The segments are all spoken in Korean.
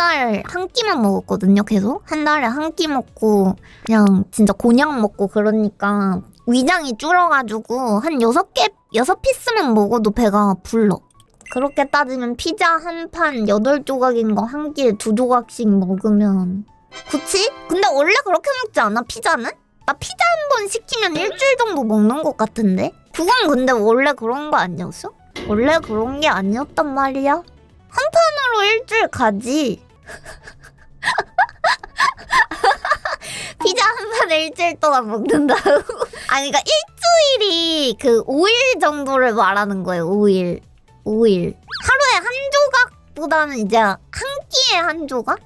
달 한 끼만 먹었거든요, 계속. 한 달에 한 끼 먹고, 그냥 진짜 곤약 먹고 그러니까 위장이 줄어가지고 한 여섯 개, 여섯 피스만 먹어도 배가 불러. 그렇게 따지면 피자 한 판 여덟 조각인 거 한 끼에 두 조각씩 먹으면. 그치? 근데 원래 그렇게 먹지 않아, 피자는? 나 피자 한 번 시키면 일주일 정도 먹는 것 같은데? 그건 근데 원래 그런 거 아니었어? 원래 그런 게 아니었단 말이야? 한 판으로 일주일 가지. 피자 한 판을 일주일 동안 먹는다고? 아니, 그러니까 일주일이 그 5일 정도를 말하는 거예요, 5일. 5일. 하루에 한 조각보다는 이제 한 끼에 한 조각?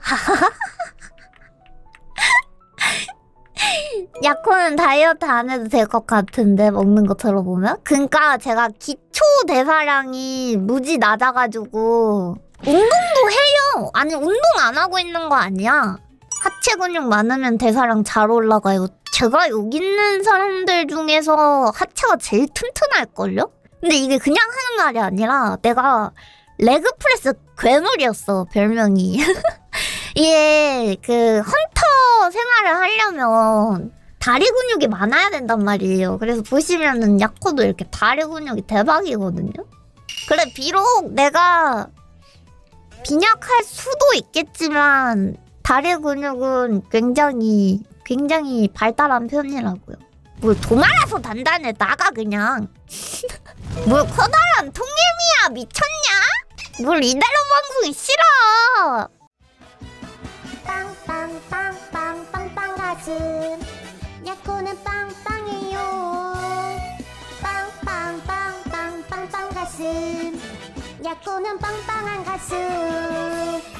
약혼은 다이어트 안 해도 될 것 같은데 먹는 거 들어보면 그러니까 제가 기초 대사량이 무지 낮아가지고 운동도 해요 아니 운동 안 하고 있는 거 아니야 하체 근육 많으면 대사량 잘 올라가요 제가 여기 있는 사람들 중에서 하체가 제일 튼튼할걸요? 근데 이게 그냥 하는 말이 아니라 내가 레그 프레스 괴물이었어 별명이 이게 그 헌터 생활을 하려면 다리 근육이 많아야 된단 말이에요. 그래서 보시면은 야코도 이렇게 다리 근육이 대박이거든요. 그래 비록 내가 빈약할 수도 있겠지만 다리 근육은 굉장히 굉장히 발달한 편이라고요. 뭘 도말아서 단단해 나가 그냥. 뭘 커다란 통일미야 미쳤냐? 뭘 이대로 방송이 싫어. 야코는 빵빵한 가슴